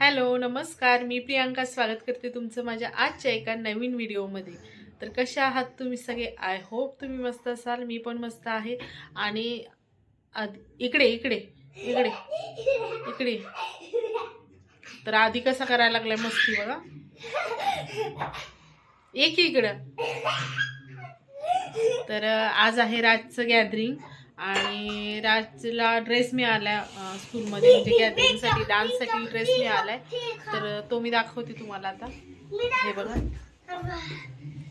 Hello नमस्कार. मी प्रियांका स्वागत करते तुमचं माझ्या आजच्या एका नवीन व्हिडिओमध्ये. तर कशा आहात तुम्ही सगळे? आय होप तुम्ही मस्त असाल. मी पण मस्त आहे. आणि इकडे इकडे इकडे इकडे. तर आधी कसा करायला लागलाय मस्ती बघा. एक इकडं. तर आज आहे राजचं गॅदरिंग आणि राजला ड्रेस मिळाला स्कूलमध्ये म्हणजे गॅदरिंगसाठी डान्ससाठी ड्रेस मिळालाय. तर तो मी दाखवते तुम्हाला आता. हे बघा.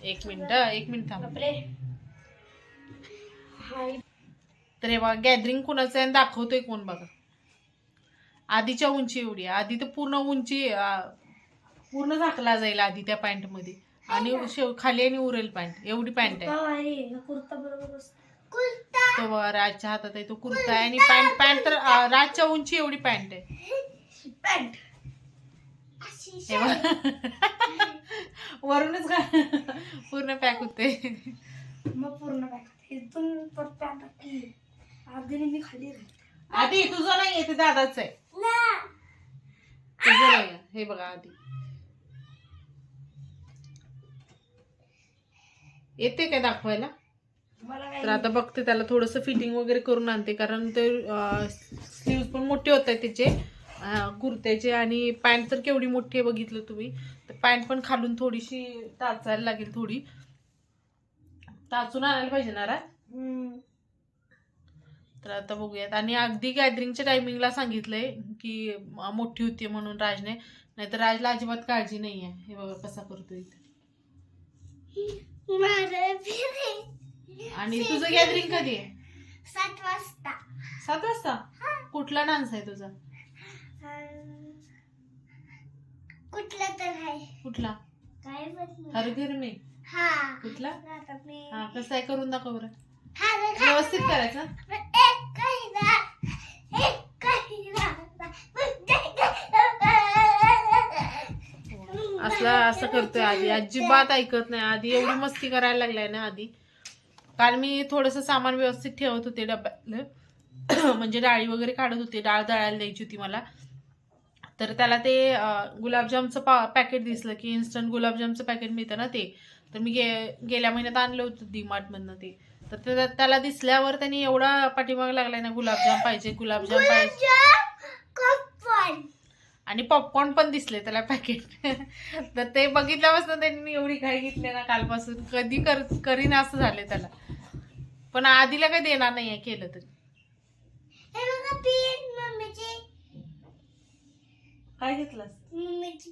एक मिनिट एक मिनिट थांब. तर हे बघा गॅदरिंग कुणाचं आहे? दाखवतोय कोण बघा. आधीच्या उंची एवढी आहे. आधी तर पूर्ण उंची पूर्ण झाकला जाईल आधी त्या पॅन्टमध्ये आणि शेव खाली आणि उरेल पॅन्ट एवढी पॅन्ट आहे. तो राजच्या हातात आहे तो कुर्ता आहे आणि पॅन्ट पॅन्ट तर राजच्या उंची एवढी पॅन्ट आहे. पॅन्ट. वरूनच का पूर्ण पॅक होते. मग पूर्ण पॅन्ट इथून परत पॅन्ट टाकली आधी मी खाली राहते आधी तुझं नाही ते दादाच आहे. तुझं नाही हे बघा आधी. येते काय दाखवायला? तर आता बघते त्याला थोडंसं फिटिंग वगैरे करून आणते कारण ते स्लीव्ज पण मोठे होत आहेत त्याचे कुर्त्याचे आणि पॅन्ट तर केवढी मोठी आहे बघितलं तुम्ही. तर पॅन्ट पण खालून थोडीशी टाचायला लागेल थोडी. टाचून आणायला पाहिजे ना राज? तर आता बघूयात. आणि अगदी गॅदरिंगच्या टायमिंगला सांगितलंय की मोठी होती म्हणून राजने. नाहीतर राजला अजिबात काळजी नाही आहे हे बघा कसा इथे. फिरे. आणि तुझं गॅदरिंग कधी आहे? सात वाजता. सात वाजता? कुठला डान्स आहे तुझा? कुठलं तर आहे. कुठला? काय घर में. हा. कुठला? हा कसं आहे? करून दाखव बरं. हा. व्यवस्थित करायचं असला असं करतोय आधी. अजिबात ऐकत नाही. आधी एवढी मस्ती करायला लागलाय ना आधी. काल मी थोडंसं सामान व्यवस्थित ठेवत होते डब्यातलं. म्हणजे डाळी वगैरे काढत होते. डाळ दळायला द्यायची होती मला. तर त्याला ते गुलाबजामचं पा पॅकेट दिसलं की इन्स्टंट गुलाबजामचं पॅकेट मिळतं ना ते. तर मी गे गेल्या महिन्यात आणलं होतं डीमार्टमधनं ते. तर त्या- त्याला दिसल्यावर त्यांनी एवढा पाठीमाग लागलाय ना गुलाबजाम पाहिजे गुलाबजाम पाहिजे. आणि पॉपकॉर्न पण दिसले त्याला पॅकेट तर ते बघितल्यापासून त्यांनी एवढी घाई घेतली ना कालपासून. कधी कर करीन असं झाले त्याला. पण आधीला काही देणार नाहीये केलं तरी. काय मम्मीची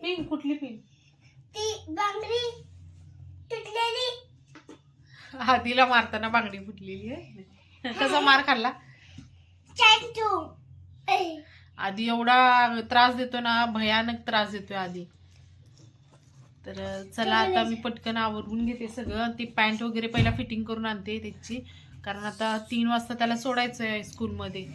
पेन कुठली पिन ती बांगडी तुटलेली. आधीला मारताना बांगडी फुटलेली आहे. कसा मार खाल्ला? आधी एवढा त्रास देतो ना भयानक त्रास देतोय आधी. तर चला आता मी पटकन आवरून घेते सगळं. ती पॅन्ट वगैरे पहिला फिटिंग करून आणते त्याची. कारण आता तीन वाजता त्याला सोडायचं आहे स्कूलमध्ये.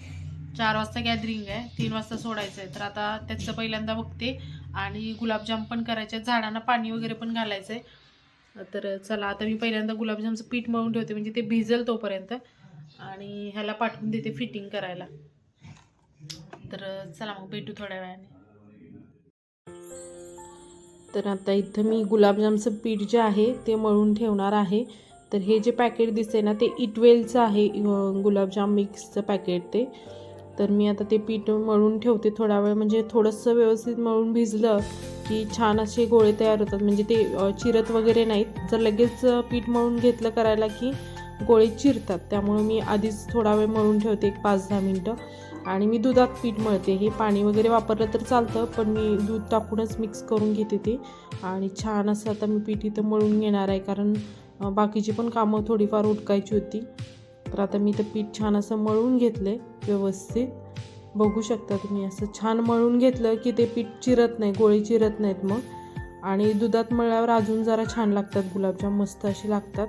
चार वाजता गॅदरिंग आहे तीन वाजता सोडायचं आहे तर आता त्याचं पहिल्यांदा बघते. आणि गुलाबजाम पण करायचे झाडांना पाणी वगैरे पण घालायचं आहे तर चला आता मी पहिल्यांदा गुलाबजामचं पीठ मळून ठेवते. म्हणजे ते भिजल तोपर्यंत. आणि ह्याला पाठवून देते फिटिंग करायला. तर चला मग भेटू थोड्या वेळाने. तर आता इथं मी गुलाबजामचं पीठ जे आहे ते मळून ठेवणार आहे. तर हे जे पॅकेट दिसते ना ते इटवेलचं आहे गुलाबजाम मिक्सचं पॅकेट ते. तर मी आता ते पीठ मळून ठेवते थोडा वेळ. म्हणजे थोडंसं व्यवस्थित मळून भिजलं की छान असे गोळे तयार होतात. म्हणजे ते चिरत वगैरे नाहीत. जर लगेच पीठ मळून घेतलं करायला की गोळे चिरतात. त्यामुळे मी आधीच थोडा वेळ मळून ठेवते एक पाच दहा मिनटं. आणि मी दुधात पीठ मळते. हे पाणी वगैरे वापरलं तर चालतं पण मी दूध टाकूनच मिक्स करून घेते ते. आणि छान असं आता मी पीठ इथं मळून घेणार आहे कारण बाकीची पण कामं थोडीफार उटकायची होती. तर आता मी तर पीठ छान असं मळून घेतलं आहे व्यवस्थित. बघू शकता तुम्ही असं छान मळून घेतलं की ते पीठ चिरत नाही गोळे चिरत नाहीत मग. आणि दुधात मळल्यावर अजून जरा छान लागतात गुलाबजाम मस्त असे लागतात.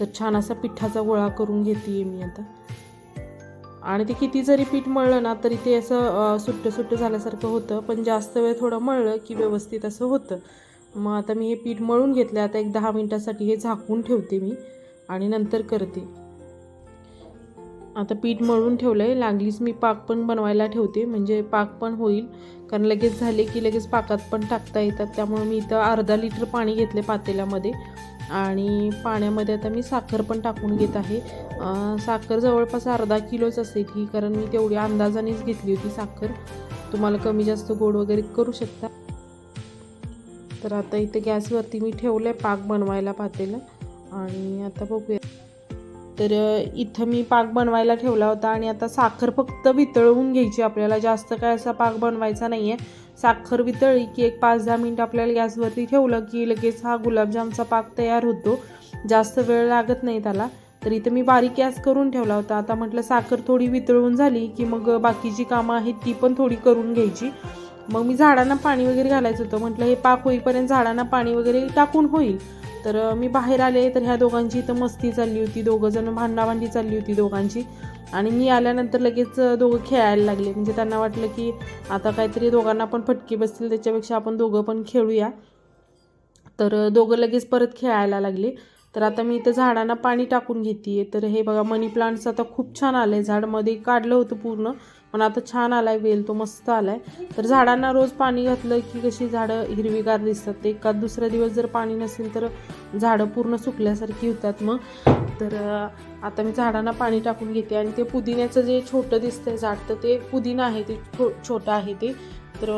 तर छान असा पिठाचा गोळा करून घेते मी आता. आणि ते किती जरी पीठ मळलं ना तरी ते असं सुट्ट सुट्टं सुट्टं झाल्यासारखं होतं. पण जास्त वेळ थोडं मळलं की व्यवस्थित असं होतं. मग आता मी हे पीठ मळून घेतलं. आता एक दहा मिनटासाठी हे झाकून ठेवते मी आणि नंतर करते. आता पीठ मळून ठेवलं आहे लागलीच मी पाक पण बनवायला ठेवते. म्हणजे पाक पण होईल. कारण लगेच झाले की लगेच पाकात पण टाकता येतात. त्यामुळे मी इथं अर्धा लिटर पाणी घेतले पातेल्यामध्ये. आणि पाण्यामध्ये आता मी साखर पण टाकून घेत आहे. साखर जवळपास अर्धा किलोच असेल ही कारण मी तेवढी अंदाजानेच घेतली होती साखर. तुम्हाला कमी जास्त गोड वगैरे करू शकता. तर आता इथे गॅसवरती मी ठेवलं आहे पाक बनवायला पातेलं. आणि आता बघूया. तर इथं मी पाक बनवायला ठेवला होता आणि आता साखर फक्त वितळवून घ्यायची आपल्याला जास्त काय असा पाक बनवायचा नाही आहे साखर वितळली की एक पाच दहा मिनटं आपल्याला गॅसवरती ठेवलं की लगेच हा गुलाबजामचा पाक तयार होतो. जास्त वेळ लागत नाही त्याला. तर इथं मी बारीक गॅस करून ठेवला होता. आता म्हटलं साखर थोडी वितळून झाली की मग बाकीची कामं आहेत ती पण थोडी करून घ्यायची. मग मी झाडांना पाणी वगैरे घालायचं होतं. म्हटलं हे पाक होईपर्यंत झाडांना पाणी वगैरे टाकून होईल. तर मी बाहेर आले तर ह्या दोघांची इथं मस्ती चालली होती. दोघं जण भांडाभांडी चालली होती दोघांची. आणि मी आल्यानंतर लगेच दोघं खेळायला लागले. म्हणजे त्यांना वाटलं की आता काहीतरी दोघांना पण फटके बसतील. त्याच्यापेक्षा आपण दोघं पण खेळूया. तर दोघं लगेच परत खेळायला लागले. तर आता मी इथं झाडांना पाणी टाकून घेते तर हे बघा मनी प्लांट्स आता खूप छान आलं आहे झाडमध्ये काढलं होतं पूर्ण पण आता छान आला आहे वेल तो मस्त आला आहे तर झाडांना रोज पाणी घातलं की कशी झाडं हिरवीगार दिसतात. ते एखाद दुसरा दिवस जर पाणी नसेल तर झाडं पूर्ण सुकल्यासारखी होतात मग. तर आता मी झाडांना पाणी टाकून घेते. आणि ते पुदिन्याचं जे छोटं दिसतंय झाड तर ते पुदिना आहे ते छो छोटं आहे ते. तर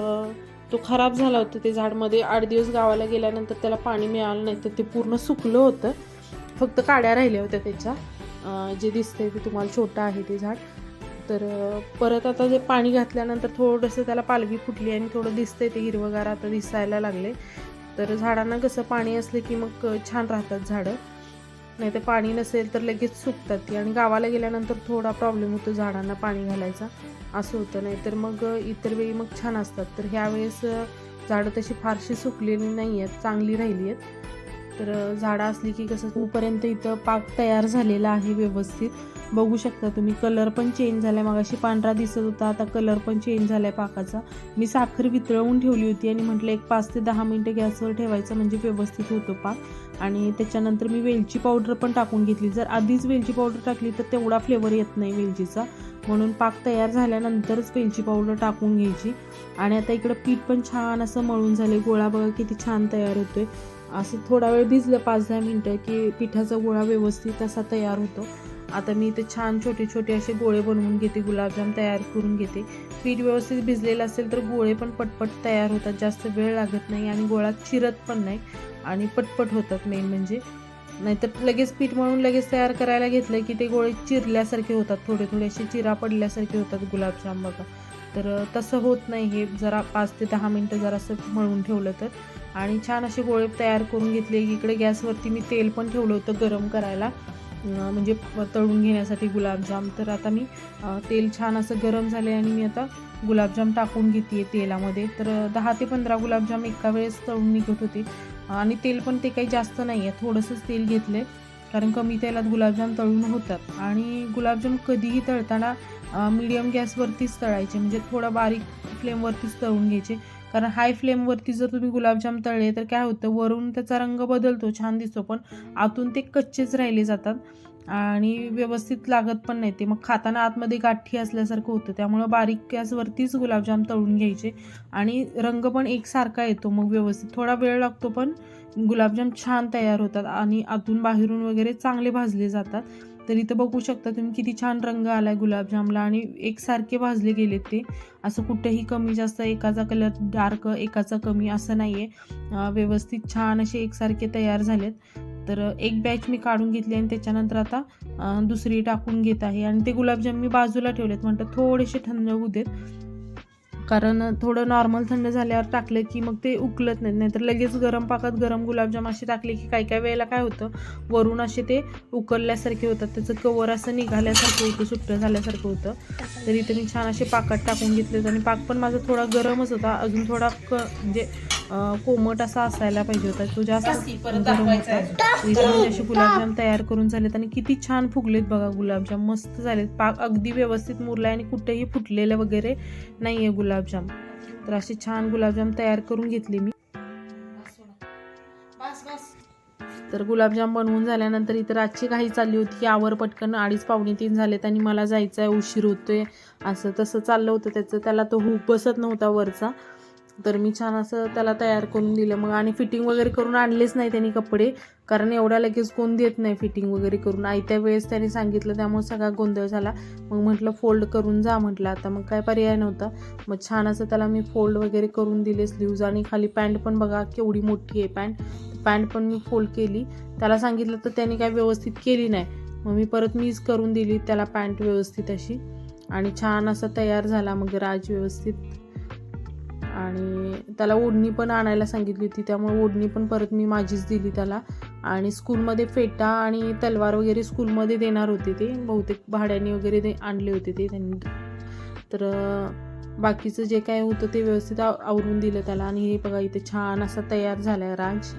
तो खराब झाला होता. ते झाडमध्ये आठ दिवस गावाला गेल्यानंतर त्याला पाणी मिळालं नाही तर ते पूर्ण सुकलं होतं. फक्त काड्या राहिल्या होत्या त्याच्या. जे दिसतंय ते तुम्हाला छोटं आहे ते झाड. तर परत आता जे पाणी घातल्यानंतर थोडंसं त्याला पालवी फुटली आणि थोडं दिसतंय ते हिरवगार आता दिसायला लागले तर झाडांना कसं पाणी असलं की मग छान राहतात झाडं. नाही तर पाणी नसेल तर लगेच सुकतात ती. आणि गावाला गेल्यानंतर थोडा प्रॉब्लेम होतो झाडांना पाणी घालायचा. असं होतं. नाही तर मग इतर वेळी मग छान असतात. तर ह्यावेळेस झाडं तशी फारशी सुकलेली नाही आहेत चांगली राहिली आहेत तर झाडं असली की कसं तोपर्यंत इथं पाक तयार झालेला आहे व्यवस्थित. बघू शकता तुम्ही कलर पण चेंज झाला आहे मगाशी पांढरा दिसत होता आता कलर पण चेंज झाला आहे पाकाचा. मी साखर वितळवून ठेवली होती आणि म्हटलं एक पाच ते दहा मिनटं गॅसवर ठेवायचं म्हणजे व्यवस्थित होतो पाक. आणि त्याच्यानंतर मी वेलची पावडर पण टाकून घेतली. जर आधीच वेलची पावडर टाकली तर तेवढा फ्लेवर येत नाही वेलचीचा. म्हणून पाक तयार झाल्यानंतरच वेलची पावडर टाकून घ्यायची. आणि आता इकडं पीठ पण छान असं मळून झाले गोळा बघा किती छान तयार होतोय. असं थोडा वेळ भिजलं पाच दहा मिनटं की पिठाचा गोळा व्यवस्थित असा तयार होतो. आता मी इथे छान छोटे छोटे असे गोळे बनवून घेते. गुलाबजाम तयार करून घेते. पीठ व्यवस्थित भिजलेलं असेल तर गोळे पण पटपट तयार होतात. जास्त वेळ लागत नाही आणि गोळा चिरत पण नाही आणि पटपट होतात मेन म्हणजे. नाहीतर लगेच पीठ मळून लगेच तयार करायला घेतलं की ते गोळे चिरल्यासारखे होतात. थोडे थोडे असे चिरा पडल्यासारखे होतात गुलाबजाम बघा. तर तसं होत नाही हे. जरा पाच ते दहा मिनटं जरासं मळून ठेवलं तर. आणि छान असे गोळे तयार करून घेतले. इकडे गॅसवरती मी तेल पण ठेवलं होतं गरम करायला. म्हणजे तळून घेण्यासाठी गुलाबजाम तर आता मी तेल छान असं गरम झाले आणि मी आता गुलाबजाम टाकून घेते तेलामध्ये. तर दहा ते पंधरा गुलाबजाम एका वेळेस तळून निघत होते. आणि तेल पण ते काही जास्त नाही आहे थोडंसंच तेल घेतलं आहे कारण कमी तेलात गुलाबजाम तळून होतात. आणि गुलाबजाम कधीही तळताना मीडियम गॅसवरतीच तळायचे. म्हणजे थोडं बारीक फ्लेमवरतीच तळून घ्यायचे. कारण हाय फ्लेमवरती जर तुम्ही गुलाबजाम तळले तर काय होतं? वरून त्याचा रंग बदलतो छान दिसतो. पण आतून ते कच्चेच राहिले जातात. आणि व्यवस्थित लागत पण नाही ते. मग खाताना आतमध्ये गाठी असल्यासारखं होतं. त्यामुळं बारीक गॅसवरतीच गुलाबजाम तळून घ्यायचे. आणि रंग पण एकसारखा येतो मग व्यवस्थित. थोडा वेळ लागतो पण गुलाबजाम छान तयार होतात आणि आतून बाहेरून वगैरे चांगले भाजले जातात. तर इथं बघू शकता तुम्ही किती छान रंग आलाय गुलाबजामला आणि एकसारखे भाजले गेलेत ते. असं कुठेही कमी जास्त एकाचा कलर डार्क एकाचा कमी असं नाही आहे व्यवस्थित छान असे एकसारखे तयार झालेत. तर एक बॅच मी काढून घेतली आणि त्याच्यानंतर आता दुसरी टाकून घेत आहे. आणि ते गुलाबजाम मी बाजूला ठेवलेत. म्हणतात थोडेसे थंड होऊ देत. कारण थोडं नॉर्मल थंड झाल्यावर टाकलं की मग ते उकलत नाहीत. नाहीतर लगेच गरम पाकात गरम गुलाबजाम असे टाकले की काही काही वेळेला काय होतं वरून असे ते उकलल्यासारखे होतात. त्याचं कवर असं निघाल्यासारखं होतं सुट्टं झाल्यासारखं होतं. तर इथे मी छान असे पाकात टाकून घेतलेत आणि पाक पण माझा थोडा गरमच होता. अजून थोडा क म्हणजे कोमट असा असायला पाहिजे होता. तो जास्त गरम होता. असे गुलाबजाम तयार करून झालेत आणि किती छान फुगलेत बघा गुलाबजाम. मस्त झालेत. पाक अगदी व्यवस्थित मुरलाय आणि कुठेही फुटलेलं वगैरे नाही आहे गुलाबजाम. तर असे छान गुलाबजाम तयार करून घेतले मी. तर गुलाबजाम बनवून झाल्यानंतर इतर आजची काही चालली होती की आवर पटकन अडीच पावणे तीन झालेत आणि मला जायचं आहे उशीर होतोय. असं तसं चाललं होतं त्याचं. त्याला तो हुक बसत नव्हता वरचा. तर मी छान असं त्याला तयार करून दिलं. मग आणि फिटिंग वगैरे करून आणलेच नाही त्यांनी कपडे कारण एवढ्या लगेच कोण देत नाही फिटिंग वगैरे करून. आयत्या वेळेस त्यांनी सांगितलं त्यामुळे सगळा गोंधळ झाला. मग म्हटलं फोल्ड करून जा म्हटलं आता. मग काय पर्याय नव्हता. मग छान असं त्याला मी फोल्ड वगैरे करून दिले स्लीव्ज आणि खाली पॅन्ट पण बघा केवढी मोठी आहे पॅन्ट पॅन्ट पण मी फोल्ड केली. त्याला सांगितलं तर त्याने काय व्यवस्थित केली नाही. मग मी परत मीच करून दिली त्याला पॅन्ट व्यवस्थित अशी. आणि छान असा तयार झाला मग राज व्यवस्थित. आणि त्याला ओढणी पण आणायला सांगितली होती. त्यामुळे ओढणी पण परत मी माझीच दिली त्याला. आणि स्कूलमध्ये फेटा आणि तलवार वगैरे स्कूलमध्ये देणार होते ते. बहुतेक भाड्याने वगैरे दे आणले होते ते त्यांनी. तर बाकीचं जे काय होतं ते व्यवस्थित आवरून दिलं त्याला. आणि हे बघा इथे छान असा तयार झाला आहे राज.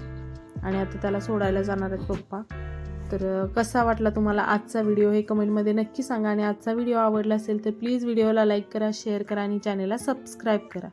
आणि आता त्याला सोडायला जाणार आहेत पप्पा. तर कसा वाटला तुम्हाला आजचा व्हिडिओ हे कमेंटमध्ये नक्की सांगा. आणि आजचा व्हिडिओ आवडला असेल तर प्लीज व्हिडिओला लाईक करा शेअर करा आणि चॅनलला सबस्क्राईब करा.